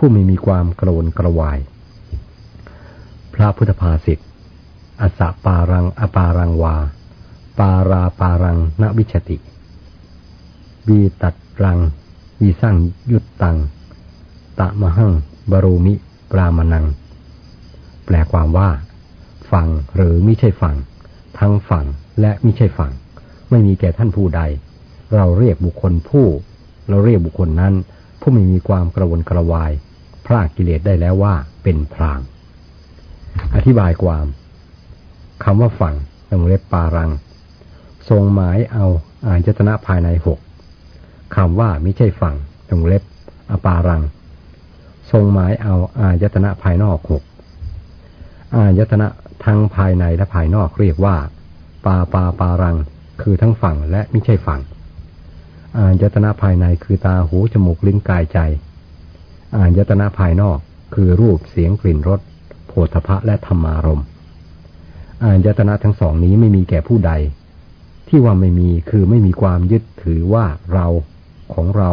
ผู้ไม่มีความกระวนกระวาย พระพุทธภาษิตอสะปารังอปารังวา ปาราปารังนวิชติ วีตัดรังวีสร้างยุตตัง ตะมหังบรูมิปรามนัง แปลความว่าฝั่งหรือไม่ใช่ฝั่งทั้งฝั่งและไม่ใช่ฝั่งไม่มีแก่ท่านผู้ใด เราเรียกบุคคลผู้ เราเรียกบุคคลนั้น ผู้ไม่มีความกระวนกระวาย พรากกิเลสได้แล้วว่าเป็นพรางอธิบายความคำว่าฝั่งตรงเล็บปารัง ทรงหมายเอาอายตนะภายในหกคำว่าไม่ใช่ฝั่งตรงเล็บ อปารัง ทรงหมายเอาอายตนะภายนอกหกอายตนะทั้งภายในและภายนอกเรียกว่า ปาปาปารัง คือทั้งฝั่งและไม่ใช่ฝั่งอายตนะภายในคือตาหูจมูกลิ้นกายใจ อายตนะภายนอกคือรูปเสียงกลิ่นรสโผฏฐะและธรรมารมอายตนะทั้งสองนี้ไม่มีแก่ผู้ใด ที่ว่าไม่มีคือไม่มีความยึดถือว่าเราของเรา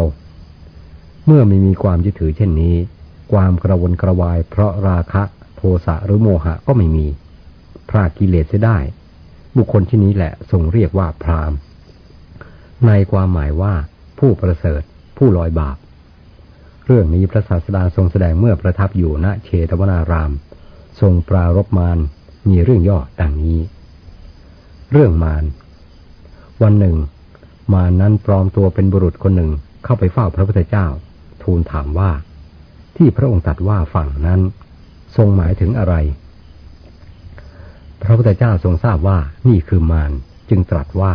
เมื่อไม่มีความยึดถือเช่นนี้ ความกระวนกระวาย เพราะราคะโทสะหรือโมหะก็ไม่มีพรากกิเลสได้ บุคคลที่นี้แหละทรงเรียกว่าพรามในความหมายว่าผู้ประเสริฐ ผู้ลอยบาป เรื่องนี้พระศาสดาทรงแสดงเมื่อประทับอยู่ณเชตวนาราม ทรงปรารบมารมีเรื่องย่อดังนี้ เรื่องมารวันหนึ่ง มารนั้นปลอมตัวเป็นบุรุษคนหนึ่งเข้าไปเฝ้าพระพุทธเจ้า ทูลถามว่า ที่พระองค์ตรัสว่าฝั่งนั้น ทรงหมายถึงอะไร พระพุทธเจ้าทรงทราบว่านี่คือมารจึงตรัสว่า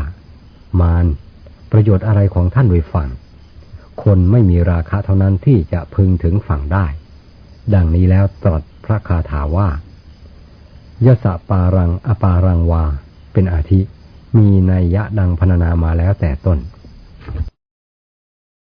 มารประโยชน์อะไรของท่านโดยฝั่ง คนไม่มีราคะเท่านั้นที่จะพึงถึงฝั่งได้ ดังนี้แล้วตรัสพระคาถาว่ายะสะปารังอปารังวา เป็นอาทิ มีนัยยะดังพรรณนามาแล้วแต่ต้น